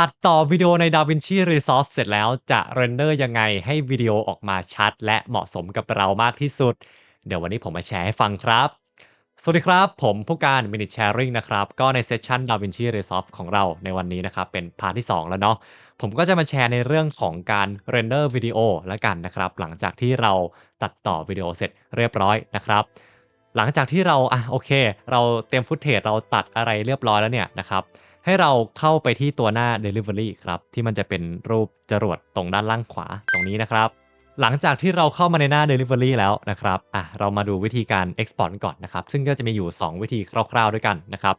ตัดต่อวิดีโอใน DaVinci Resolve เสร็จแล้วจะเรนเดอร์ยังไงให้วิดีโอออกมาชัด และเหมาะสมกับเรามากที่สุด เดี๋ยววันนี้ผมมาแชร์ให้ฟังครับ สวัสดีครับ ผมผู้การ Minute Sharing นะครับ ก็ในเซสชัน DaVinci Resolve ของเราในวันนี้นะครับ เป็นพาร์ทที่ 2 แล้วเนาะผมก็จะมาแชร์ในเรื่องของการเรนเดอร์วิดีโอแล้วกันนะครับ หลังจากที่เราตัดต่อวิดีโอเสร็จเรียบร้อยนะครับหลังจากที่เราอะโอเค เราเตรียมฟุตเทจเราตัดอะไรเรียบร้อยแล้วเนี่ยนะครับ ให้เราเข้าไปที่ตัวหน้า Delivery ครับ ที่มันจะเป็นรูปจรวดตรงด้านล่างขวาตรงนี้นะครับ หลังจากที่เราเข้ามาในหน้า Delivery แล้วนะครับอะเรามาดูวิธีการ Export ก่อนนะครับ ซึ่งก็จะมีอยู่ 2 วิธีคร่าวๆด้วยกันนะครับ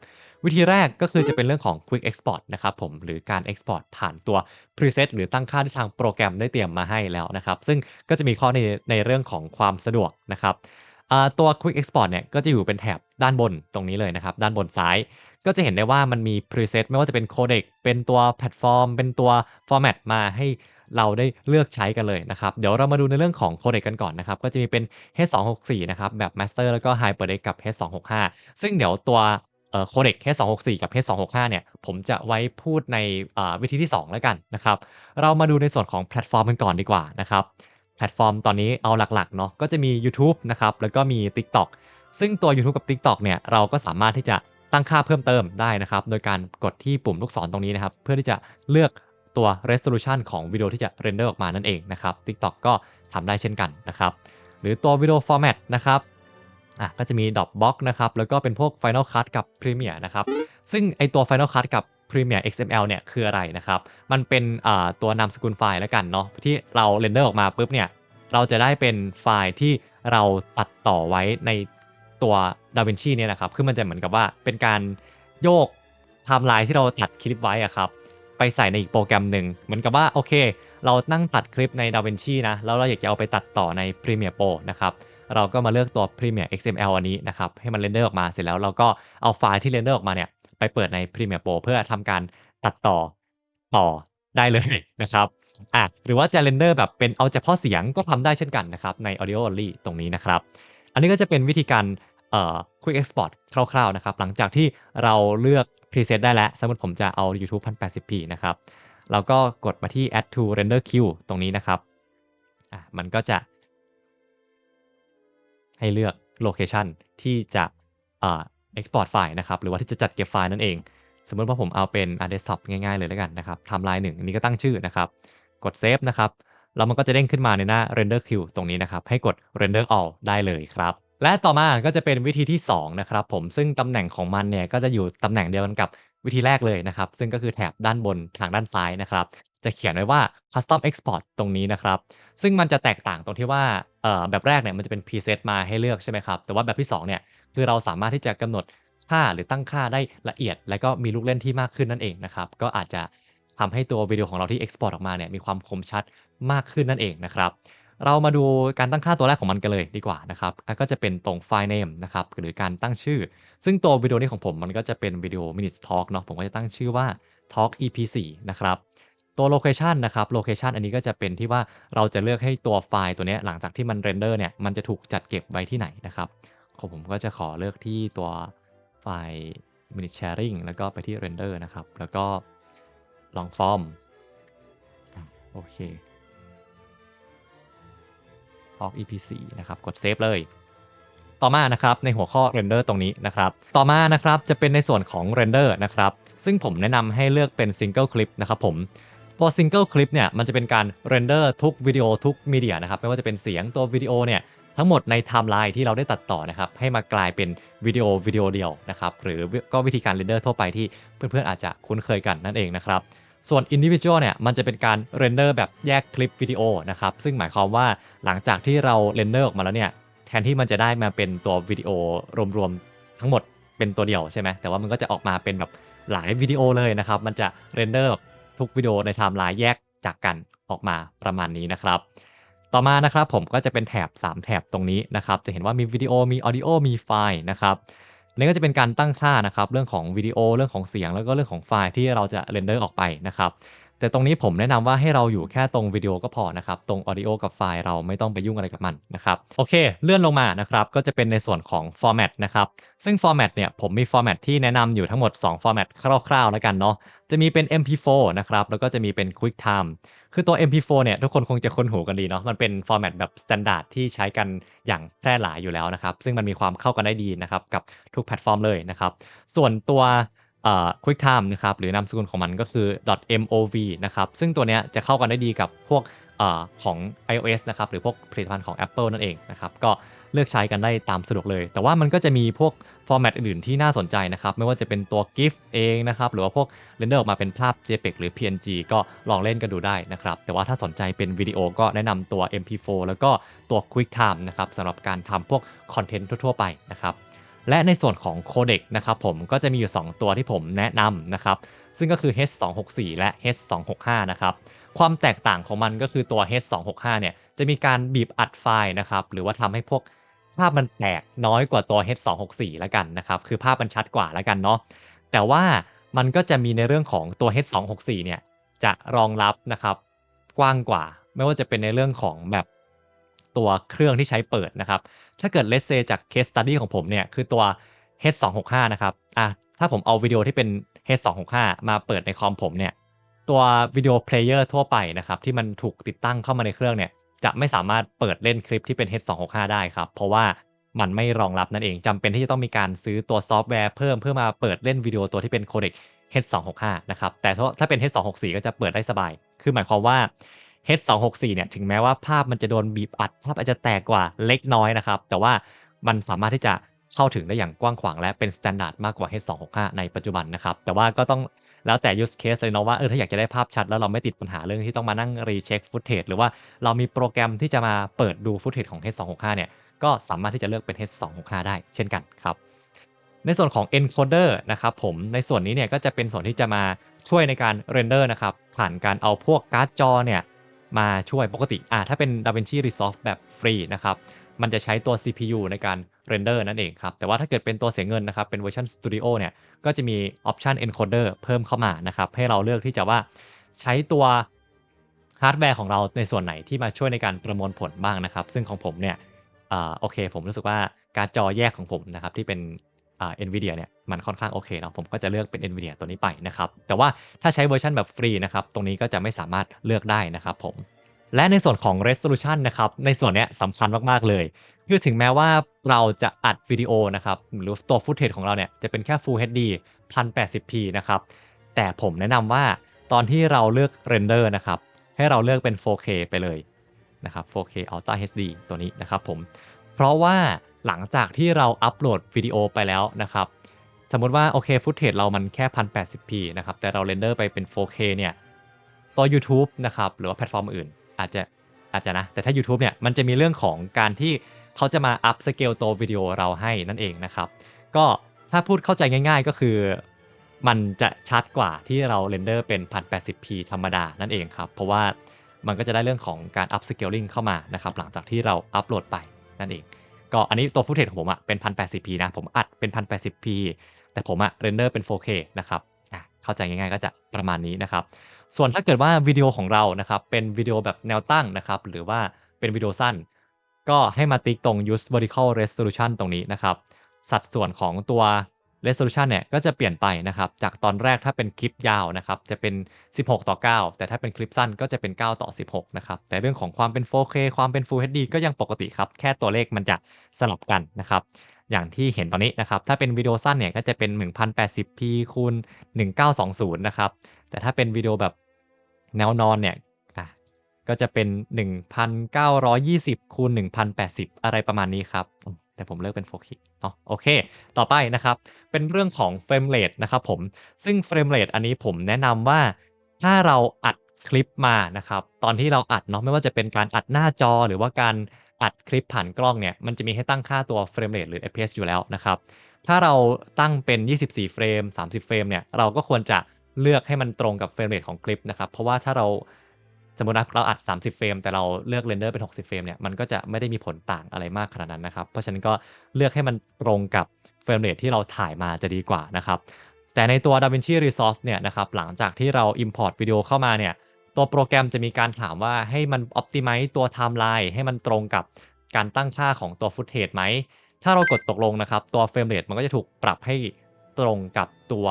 วิธีแรกก็คือจะเป็นเรื่องของ Quick Export นะครับผมหรือการ Export ผ่านตัว Preset หรือตั้งค่าที่ทางโปรแกรมได้เตรียมมาให้แล้วนะครับ ซึ่งก็จะมีข้อในในเรื่องของความสะดวกนะครับ ตัว Quick Export เนี่ยก็จะอยู่เป็นแถบด้านบนตรงนี้เลยนะครับ ด้านบนซ้าย ก็จะเห็นได้ว่ามันมี preset ไม่ว่าจะเป็น codec เป็นตัวแพลตฟอร์ม เป็นตัว format มาให้เราได้เลือกใช้กันเลยนะครับ เดี๋ยวเรามาดูในเรื่องของ codec กันก่อนนะครับ ก็จะมีเป็น H264 นะครับ แบบ master แล้วก็ HyperDeck กับ H265 ซึ่งเดี๋ยวตัวเอ่อ codec H264 กับ H265 เนี่ย ผมจะไว้พูดในวิธีที่ 2 แล้วกันนะครับ เรามาดูในส่วนของแพลตฟอร์มกันก่อนดีกว่านะครับ แพลตฟอร์มตอนนี้เอาหลักๆเนาะก็จะมียูทูบนะครับแล้วก็มี TikTok ซึ่งตัวยูทูบกับ TikTok เนี่ยเราก็สามารถที่จะตั้งค่าเพิ่มเติมได้นะครับ โดยการกดที่ปุ่มลูกศรตรงนี้นะครับ เพื่อที่จะเลือกตัว resolution ของวิดีโอที่จะเรนเดอร์ออกมานั่นเองนะครับ TikTok ก็ทำได้เช่นกันนะครับ หรือตัววิดีโอ format นะครับอะก็จะมี Dropbox นะครับ แล้วก็เป็นพวก Final Cut กับ Premiere นะครับ ซึ่งไอตัว Final Cut กับ Premiere XML เนี่ยคืออะไรนะครับ มันเป็นตัวนามสกุลไฟล์แล้วกันเนาะที่เราเรนเดอร์ออกมาปุ๊บเนี่ยเราจะได้เป็นไฟล์ที่เราตัดต่อไว้ในตัว DaVinci เนี่ยนะครับคือมันจะเหมือนกับว่าเป็นการโยกไทม์ไลน์ที่เราตัดคลิปไว้อะครับไปใส่ในอีกโปรแกรมหนึ่งเหมือนกับว่าโอเค เรานั่งตัดคลิปใน DaVinci นะแล้วเราอยากจะเอาไปตัดต่อใน Premiere Pro นะครับเราก็มาเลือกตัว Premiere XML อันนี้นะครับให้มันเรนเดอร์ออกมาเสร็จแล้วเราก็เอาไฟล์ที่เรนเดอร์ออกมาเนี่ย ไปเปิดใน Premiere Pro เพื่อทำการตัดต่อต่อได้เลยนะครับอะหรือว่าจะเรนเดอร์แบบเป็นเอาเฉพาะเสียงก็ทำได้เช่นกันนะครับใน Audio Only ตรงนี้นะครับ อันนี้ก็จะเป็นวิธีการเอ่อ Quick Export คร่าวๆนะครับหลังจากที่เราเลือก preset ได้แล้ว สมมติผมจะเอา YouTube 1080p นะครับเราก็กดมาที่ add to render queue ตรงนี้นะครับอะมันก็จะให้เลือกโลเคชันที่จะ export ไฟล์นะครับ หรือว่าที่จะจัดเก็บไฟล์นั่นเอง สมมติว่าผมเอาเป็นอ่า desktop ง่ายๆเลยแล้วกันนะครับ timeline 1อันนี้ก็ตั้งชื่อนะครับ กด save นะครับ แล้วมันก็จะเด้งขึ้นมาในหน้า render queue ตรงนี้นะครับ ให้กด render all ได้เลยครับ และต่อมาก็จะเป็นวิธีที่ 2 นะครับผม ซึ่งตำแหน่งของมันเนี่ยก็จะอยู่ตำแหน่งเดียวกันกับวิธีแรกเลยนะครับ ซึ่งก็คือแถบด้านบนทางด้านซ้ายนะครับ จะเขียนไว้ว่า custom export ตรงนี้นะครับ ซึ่งมันจะแตกต่างตรงที่ว่าแบบแรกเนี่ยมันจะเป็น preset มาให้เลือกใช่ไหมครับ แต่ว่าแบบที่2เนี่ยคือเราสามารถที่จะกำหนดค่าหรือตั้งค่าได้ละเอียด และก็มีลูกเล่นที่มากขึ้นนั่นเองนะครับ ก็อาจจะทำให้ตัววิดีโอของเราที่ export ออกมาเนี่ยมีความคมชัดมากขึ้นนั่นเองนะครับ เรามาดูการตั้งค่าตัวแรกของมันกันเลยดีกว่านะครับ ก็จะเป็นตรงไฟล์ name นะครับหรือการตั้งชื่อ ซึ่งตัววิดีโอนี้ของผมมันก็จะเป็นวิดีโอ minutes talk เนาะผมก็จะตั้งชื่อว่า talk ep 4นะครับ ตัวโลเคชันนะครับโลเคชันอันนี้ก็จะเป็นที่ว่าเราจะเลือกให้ตัวไฟล์ตัวนี้หลังจากที่มันเรนเดอร์เนี่ยมันจะถูกจัดเก็บไว้ที่ไหนนะครับของผมก็จะขอเลือกที่ตัวไฟล์ minute sharing แล้วก็ไปที่ render นะครับ แล้วก็ long form โอเค talk ep 4นะครับ กดเซฟเลย ต่อมานะครับในหัวข้อ render ตรงนี้นะครับ ต่อมานะครับจะเป็นในส่วนของ render นะครับ ซึ่งผมแนะนำให้เลือกเป็น single clip นะครับผม ตัว single clip เนี่ยมันจะเป็นการ render ทุกวิดีโอทุกมีเดียนะครับไม่ว่าจะเป็นเสียงตัววิดีโอเนี่ยทั้งหมดในไทม์ไลน์ที่เราได้ตัดต่อนะครับให้มากลายเป็นวิดีโอวิดีโอเดียวนะครับหรือก็วิธีการ render ทั่วไปที่เพื่อนๆอาจจะคุ้นเคยกันนั่นเองนะครับส่วน individual เนี่ยมันจะเป็นการ render แบบแยกคลิปวิดีโอนะครับซึ่งหมายความว่าหลังจากที่เรา render ออกมาแล้วเนี่ยแทนที่มันจะได้มาเป็นตัววิดีโอรวมๆทั้งหมดเป็นตัวเดียวใช่ไหมแต่ว่ามันก็จะออกมาเป็นแบบหลายวิดีโอเลยนะครับมันจะเรนเดอร์ ทุกวิดีโอในไทม์ไลน์แยกจากกันออกมาประมาณนี้นะครับ ต่อมานะครับผมก็จะเป็นแถบ 3 แถบตรงนี้นะครับ จะเห็นว่ามีวิดีโอมีออดิโอมีไฟล์นะครับนี่ก็จะเป็นการตั้งค่านะครับ เรื่องของวิดีโอเรื่องของเสียงแล้วก็เรื่องของไฟล์ที่เราจะเรนเดอร์ออกไปนะครับ แต่ตรงนี้ผมแนะนำว่าให้เราอยู่แค่ตรงวิดีโอก็พอนะครับ ตรง Audio กับไฟล์เราไม่ต้องไปยุ่งอะไรกับมันนะครับ โอเค เลื่อนลงมานะครับ ก็จะเป็นในส่วนของ Format นะครับ ซึ่ง Format เนี่ยผมมี Format ที่แนะนำอยู่ทั้งหมด2 Format คร่าวๆแล้วกันเนาะ จะมีเป็น MP4 นะครับ แล้วก็จะมีเป็น QuickTime คือตัว MP4 เนี่ยทุกคนคงจะคุ้นหูกันดีเนาะ มันเป็น Format แบบ Standard ที่ใช้กันอย่างแพร่หลายอยู่แล้วนะครับ ซึ่งมันมีความเข้ากันได้ดีนะครับกับทุกแพลตฟอร์มเลยนะครับ ส่วนตัว อ่อ QuickTime นะครับ หรือนามสกุลของมันก็คือ .mov นะครับ ซึ่งตัวเนี้ยจะเข้ากันได้ดีกับพวกเอ่อของ iOS นะครับ หรือพวกผลิตภัณฑ์ของ Apple นั่นเองนะครับ ก็เลือกใช้กันได้ตามสะดวกเลย แต่ว่ามันก็จะมีพวกฟอร์แมตอื่นๆที่น่าสนใจนะครับ ไม่ว่าจะเป็นตัว GIF เองนะครับ หรือว่าพวกเรนเดอร์ออกมาเป็นภาพ JPEG หรือ PNG ก็ลองเล่นกันดูได้นะครับ แต่ว่าถ้าสนใจเป็นวิดีโอก็แนะนำตัว MP4 แล้วก็ตัว QuickTime นะครับสำหรับการทำพวกคอนเทนต์ทั่วๆไปนะครับ และในส่วนของโคเด็กนะครับผมก็จะมีอยู่ 2 ตัวที่ผมแนะนำนะครับซึ่งก็คือ H264 และ H265 นะครับความแตกต่างของมันก็คือตัว H265 เนี่ยจะมีการบีบอัดไฟล์นะครับหรือว่าทำให้พวกภาพมันแตกน้อยกว่าตัว H264 แล้วกันนะครับคือภาพมันชัดกว่าแล้วกันเนาะแต่ว่ามันก็จะมีในเรื่องของตัว H264 เนี่ยจะรองรับนะครับกว้างกว่า ไม่ว่าจะเป็นในเรื่องของแบบ ตัวเครื่องที่ใช้เปิดนะครับ ถ้าเกิด let's say จาก case study ของผมเนี่ยคือตัว H265 นะครับอะถ้าผมเอาวิดีโอที่เป็น H265 มาเปิดในคอมผมเนี่ยตัววิดีโอเพลเยอร์ทั่วไปนะครับที่มันถูกติดตั้งเข้ามาในเครื่องเนี่ยจะไม่สามารถเปิดเล่นคลิปที่เป็น H265 ได้ครับ เพราะว่ามันไม่รองรับนั่นเองจำเป็นที่จะต้องมีการซื้อตัวซอฟต์แวร์เพิ่มเพื่อมาเปิดเล่นวิดีโอตัวที่เป็นโคเด็ก H265 นะครับ แต่ถ้าถ้าเป็น H264 ก็จะเปิดได้สบาย คือหมายความว่า H264 เนี่ยถึงแม้ว่าภาพมันจะโดนบีบอัด ภาพอาจจะแตกกว่าเล็กน้อยนะครับ แต่ว่ามันสามารถที่จะเข้าถึงได้อย่างกว้างขวางและเป็น s t ต n d า r d มากกว่า H265 ในปัจจุบันนะครับ แต่ว่าก็ต้องแล้วแต่ use case เลยเนาะว่าเออถ้าอยากจะได้ภาพชัดแล้วเราไม่ติดปัญหาเรื่องที่ต้องมานั่ง recheck footage หรือว่าเรามีโปรแกรมที่จะมาเปิดดู footage ของ H265 เนี่ยก็สามารถที่จะเลือกเป็น H265 ได้เช่นกันครับในส่วนของ encoder นะครับผมในส่วนนี้เนี่ยก็จะเป็นส่วนที่จะมาช่วยในการเรนเดอร์นะครับผ่านการเอาพวกการ์ดจอเนี่ย มาช่วยปกติอ่าถ้าเป็น DaVinci Resolve แบบฟรีนะครับมันจะใช้ตัว CPU ในการเรนเดอร์นั่นเองครับ แต่ว่าถ้าเกิดเป็นตัวเสียเงินนะครับ เป็นเวอร์ชัน Studio เนี่ย ก็จะมีออปชัน encoder เพิ่มเข้ามานะครับ ให้เราเลือกที่จะว่าใช้ตัวฮาร์ดแวร์ของเราในส่วนไหนที่มาช่วยในการประมวลผลบ้างนะครับ ซึ่งของผมเนี่ยอ่าโอเค ผมรู้สึกว่าการ์ดจอแยกของผมนะครับที่เป็น เอ่า NVIDIA เนี่ยมันค่อนข้างโอเคเนาะผมก็จะเลือกเป็น NVIDIA ตัวนี้ไปนะครับ แต่ว่าถ้าใช้เวอร์ชันแบบฟรีนะครับ ตรงนี้ก็จะไม่สามารถเลือกได้นะครับผม และในส่วนของ resolution นะครับ ในส่วนเนี้ยสำคัญมาก ๆ เลย คือถึงแม้ว่าเราจะอัดวิดีโอนะครับ หรือตัว footage ของเราเนี่ย จะเป็นแค่ Full HD 1080p นะครับ แต่ผมแนะนำว่าตอนที่เราเลือก render นะครับ ให้เราเลือกเป็น 4K ไปเลยนะครับ 4K Ultra HD ตัวนี้นะครับผม เพราะว่า หลังจากที่เราอัปโหลดวิดีโอไปแล้วนะครับ สมมติว่าโอเคฟุตเทจเรามันแค่ 1080p นะครับ แต่เราเรนเดอร์ไปเป็น 4K เนี่ย ตัว YouTube นะครับ หรือว่าแพลตฟอร์มอื่น อาจจะอาจจะนะ แต่ถ้า YouTube เนี่ย มันจะมีเรื่องของการที่เขาจะมาอัพสเกลตัววิดีโอเราให้นั่นเองนะครับ ก็ถ้าพูดเข้าใจง่าย ๆ ก็คือ มันจะชัดกว่าที่เราเรนเดอร์เป็น 1080p ธรรมดานั่นเองครับ เพราะว่ามันก็จะได้เรื่องของการอัพสเกลลิงเข้ามานะครับ หลังจากที่เราอัปโหลดไปนั่นเอง ก็อันนี้ตัวฟุตเทจของผมอะเป็น 1080p นะ ผมอัดเป็น 1080p แต่ผมอะเรนเดอร์เป็น 4K นะครับอะเข้าใจง่ายๆก็จะประมาณนี้นะครับ ส่วนถ้าเกิดว่าวิดีโอของเรานะครับ เป็นวิดีโอแบบแนวตั้งนะครับ หรือว่าเป็นวิดีโอสั้น ก็ให้มาติ๊กตรง use vertical resolution ตรงนี้นะครับ สัดส่วนของตัว resolution เนี่ยก็จะเปลี่ยนไปนะครับ จากตอนแรกถ้าเป็นคลิปยาวนะครับ จะเป็น 16 ต่อ 9 แต่ถ้าเป็นคลิปสั้นก็จะเป็น 9 ต่อ 16 นะครับ แต่เรื่องของความเป็น 4K ความเป็น Full HD ก็ยังปกติครับ แค่ตัวเลขมันจะสลับกันนะครับ อย่างที่เห็นตอนนี้นะครับ ถ้าเป็นวิดีโอสั้นเนี่ยก็จะเป็น 1080p คูณ1920 นะครับ แต่ถ้าเป็นวิดีโอแบบแนวนอนเนี่ยก็จะเป็น 1920คูณ1080 อะไรประมาณนี้ครับ แต่ผมเลือกเป็น 4K เนาะโอเค ต่อไปนะครับ เป็นเรื่องของ frame rate นะครับผมซึ่ง frame rate อันนี้ผมแนะนำว่าถ้าเราอัดคลิปมานะครับ ตอนที่เราอัดเนาะไม่ว่าจะเป็นการอัดหน้าจอหรือว่าการอัดคลิปผ่านกล้องเนี่ย มันจะมีให้ตั้งค่าตัว frame rate หรือ FPS อยู่แล้วนะครับ ถ้าเราตั้งเป็น 24 เฟรม 30 เฟรมเนี่ย เราก็ควรจะเลือกให้มันตรงกับเฟรมเรทของคลิปนะครับ เพราะว่าถ้าเรา สมมตินะเราอัด 30 เฟรมแต่เราเลือกเรนเดอร์เป็น 60 เฟรมเนี่ยมันก็จะไม่ได้มีผลต่างอะไรมากขนาดนั้นนะครับ เพราะฉะนั้นก็เลือกให้มันตรงกับเฟรมเรทที่เราถ่ายมาจะดีกว่านะครับ แต่ในตัว DaVinci Resolve เนี่ยนะครับหลังจากที่เรา import วิดีโอเข้ามาเนี่ยตัวโปรแกรมจะมีการถามว่าให้มัน optimize ตัว timeline ให้มันตรงกับการตั้งค่าของตัว footage ไหม ถ้าเรากดตกลงนะครับตัว frame rate มันก็จะถูกปรับให้ตรงกับตัว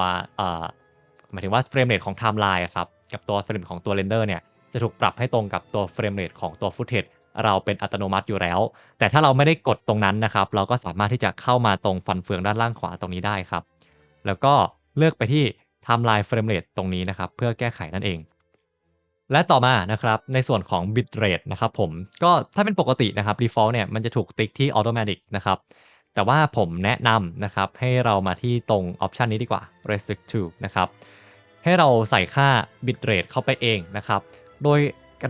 หมายถึงว่า frame rate ของ timeline อะครับกับตัว frame ของตัว render เนี่ย จะถูกปรับให้ตรงกับตัว frame rate ของตัว footage เราเป็นอัตโนมัติอยู่แล้ว แต่ถ้าเราไม่ได้กดตรงนั้นนะครับ เราก็สามารถที่จะเข้ามาตรงฟันเฟืองด้านล่างขวาตรงนี้ได้ครับ แล้วก็เลือกไปที่ timeline frame rate ตรงนี้นะครับ เพื่อแก้ไขนั่นเอง และต่อมานะครับ ในส่วนของ bitrate นะครับผม ก็ถ้าเป็นปกตินะครับ default เนี่ยมันจะถูกติ๊กที่ automatic นะครับ แต่ว่าผมแนะนำนะครับ ให้เรามาที่ตรงออปชันนี้ดีกว่า restrict to นะครับ ให้เราใส่ค่า bitrate เข้าไปเองนะครับ โดย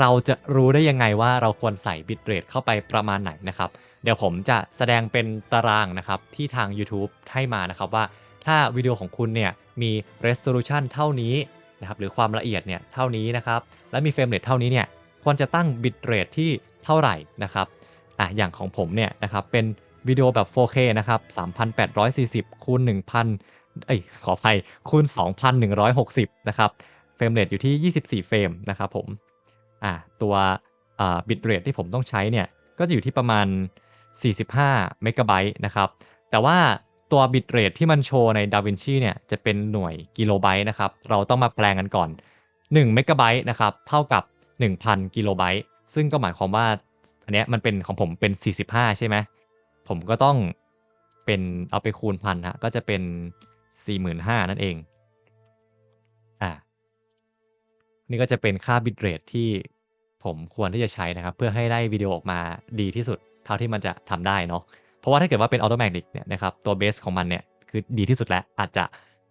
เราจะรู้ได้ยังไงว่าเราควรใส่ bitrate เข้าไปประมาณไหนนะครับ เดี๋ยวผมจะแสดงเป็นตารางนะครับที่ทางยูทูบให้มานะครับว่า ถ้าวิดีโอของคุณเนี่ยมี resolution เท่านี้นะครับหรือความละเอียดเนี่ยเท่านี้นะครับ และมี frame rate เท่านี้เนี่ยควรจะตั้ง bitrate ที่เท่าไหร่นะครับอะอย่างของผมเนี่ยนะครับเป็นวิดีโอแบบ 4K นะครับ 3,840คูณ1,000เอ๊ยขออภัยคูณ 2,160 นะครับ frame rate อยู่ที่ 24 เฟรมนะครับผมอ่าตัวอ่า bitrate ที่ผมต้องใช้เนี่ยก็จะอยู่ที่ประมาณ 45 เมกะไบต์นะครับ แต่ว่าตัว bitrate ที่มันโชว์ใน DaVinci เนี่ยจะเป็นหน่วยกิโลไบต์นะครับ เราต้องมาแปลงกันก่อน1เมกะไบต์นะครับ เท่ากับ 1,000 กิโลไบต์ซึ่งก็หมายความว่าอันเนี้ยมันเป็นของผมเป็น 45 ใช่ไหม ผมก็ต้องเป็นเอาไปคูณ1,000ครับก็จะเป็น 45,000 นั่นเอง นี่ก็จะเป็นค่า bitrate ที่ผมควรที่จะใช้นะครับ เพื่อให้ได้วิดีโอออกมาดีที่สุด เท่าที่มันจะทำได้เนาะเพราะว่าถ้าเกิดว่าเป็น automatic เนี่ยนะครับตัวเบสของมันเนี่ยคือดีที่สุดแล้วอาจจะ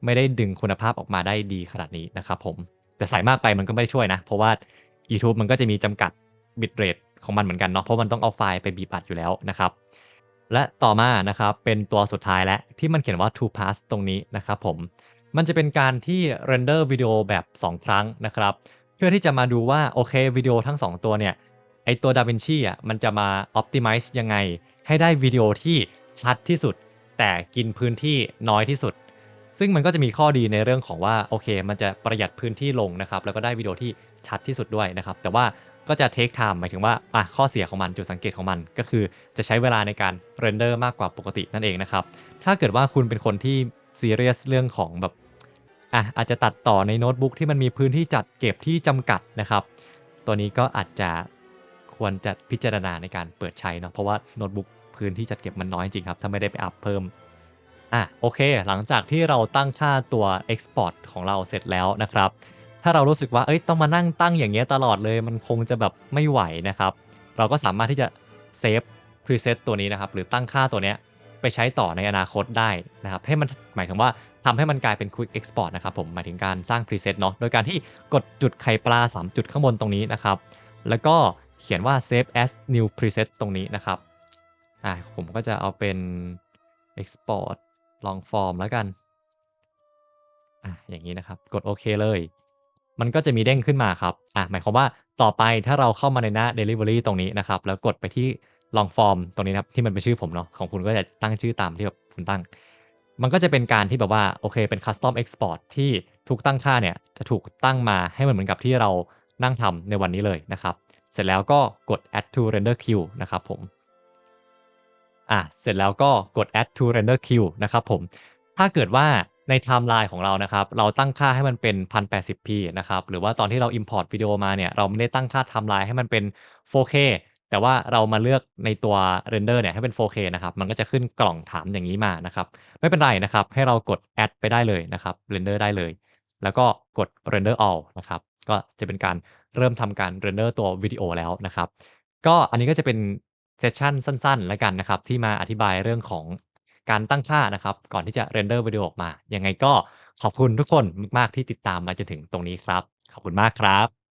ไม่ได้ดึงคุณภาพออกมาได้ดีขนาดนี้นะครับผมแต่ใส่มากไปมันก็ไม่ได้ช่วยนะ เพราะว่ายูทูบมันก็จะมีจำกัด bitrate ของมันเหมือนกันเนาะเพราะมันต้องเอาไฟล์ไปบีบอัดอยู่แล้วนะครับ และต่อมานะครับเป็นตัวสุดท้ายแล้วที่มันเขียนว่า to pass ตรงนี้นะครับผม มันจะเป็นการที่ render วิดีโอแบบ 2 ครั้งนะครับ เพื่อที่จะมาดูว่า โอเควิดีโอทั้ง 2 ตัวเนี่ยไอตัว DaVinci อะมันจะมา optimize ยังไง ให้ได้วิดีโอที่ชัดที่สุด แต่กินพื้นที่น้อยที่สุด ซึ่งมันก็จะมีข้อดีในเรื่องของว่าโอเค มันจะประหยัดพื้นที่ลงนะครับ แล้วก็ได้วิดีโอที่ชัดที่สุดด้วยนะครับ แต่ว่าก็จะ take time หมายถึงว่าอ่าข้อเสียของมันจุดสังเกตของมัน ก็คือจะใช้เวลาในการ render มากกว่าปกตินั่นเองนะครับถ้าเกิดว่าคุณเป็นคนที่ซีเรียสเรื่องของแบบ อ่าอาจจะตัดต่อในโน้ตบุ๊กที่มันมีพื้นที่จัดเก็บที่จำกัดนะครับ ตัวนี้ก็อาจจะควรจะพิจารณาในการเปิดใช้เนาะเพราะว่าโน้ตบุ๊กพื้นที่จัดเก็บมันน้อยจริงครับ ถ้าไม่ได้ไปอัปเพิ่มอ่าโอเค หลังจากที่เราตั้งค่าตัว export ของเราเสร็จแล้วนะครับ ถ้าเรารู้สึกว่าเฮ้ยต้องมานั่งตั้งอย่างเงี้ยตลอดเลยมันคงจะแบบไม่ไหวนะครับ เราก็สามารถที่จะเซฟ preset ตัวนี้นะครับ หรือตั้งค่าตัวเนี้ยไปใช้ต่อในอนาคตได้นะครับ ให้มันหมายถึงว่า ทำให้มันกลายเป็น quick export นะครับผมหมายถึงการสร้าง preset เนาะโดยการที่กดจุดไข่ปลา 3 จุดข้างบนตรงนี้นะครับ แล้วก็เขียนว่า save as new preset ตรงนี้นะครับอ่าผมก็จะเอาเป็น export long form แล้วกันอ่าอย่างงี้นะครับ กดโอเคเลย มันก็จะมีเด้งขึ้นมาครับอ่าหมายความว่าต่อไปถ้าเราเข้ามาในหน้า delivery ตรงนี้นะครับ แล้วกดไปที่ long form ตรงนี้นะครับที่มันเป็นชื่อผมเนาะของคุณก็จะตั้งชื่อตามที่แบบคุณตั้ง มันก็จะเป็นการที่แบบว่าโอเคเป็น custom export ที่ทุกตั้งค่าเนี่ยจะถูกตั้งมาให้มันเหมือนกับที่เรานั่งทำในวันนี้เลยนะครับ เสร็จแล้วก็กด add to render queue นะครับผมอ่าเสร็จแล้วก็กด add to render queue นะครับผม ถ้าเกิดว่าในไทม์ไลน์ของเรานะครับ เราตั้งค่าให้มันเป็น 1080p นะครับ หรือว่าตอนที่เรา import วิดีโอมาเนี่ย เราไม่ได้ตั้งค่าไทม์ไลน์ให้มันเป็น 4K แต่ว่าเรามาเลือกในตัว render เนี่ยให้เป็น 4K นะครับมันก็จะขึ้นกล่องถามอย่างนี้มานะครับไม่เป็นไรนะครับให้เรากด add ไปได้เลยนะครับ render ได้เลย แล้วก็กด render all นะครับก็จะเป็นการเริ่มทำการ render ตัววิดีโอแล้วนะครับ ก็อันนี้ก็จะเป็นเซสชันสั้นๆ แล้วกันนะครับ ที่มาอธิบายเรื่องของการตั้งค่านะครับ ก่อนที่จะ render วิดีโอออกมา ยังไงก็ขอบคุณทุกคนมากๆที่ติดตามมาจนถึงตรงนี้ครับ ขอบคุณมากครับ